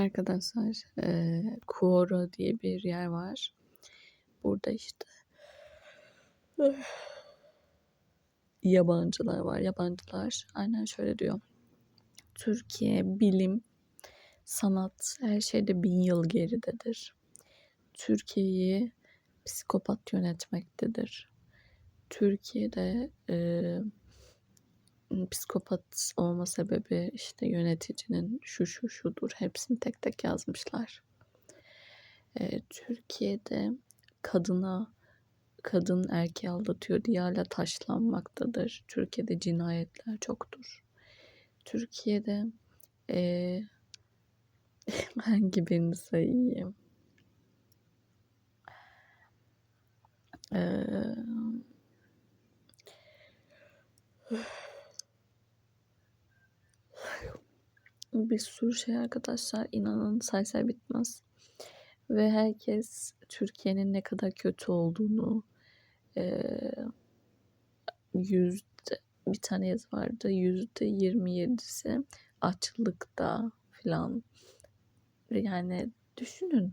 Arkadaşlar eee Kuoro diye bir yer var. Burada işte yabancılar var. Yabancılar aynen şöyle diyor. Türkiye bilim, sanat her şeyde bin yıl geridedir. Türkiye'yi psikopat yönetmektedir. Türkiye'de eee, psikopat olma sebebi işte yöneticinin şu şu şudur. Hepsini tek tek yazmışlar. Eee, Türkiye'de kadına kadın erkeği aldatıyor diye hala taşlanmaktadır. Türkiye'de cinayetler çoktur. Türkiye'de eee, hangi birini sayayım? Eee, bir sürü şey arkadaşlar inanın say say bitmez. Ve herkes Türkiye'nin ne kadar kötü olduğunu eee yüzde bir tane yazı vardı yüzde 27'si açlıkta filan. Yani düşünün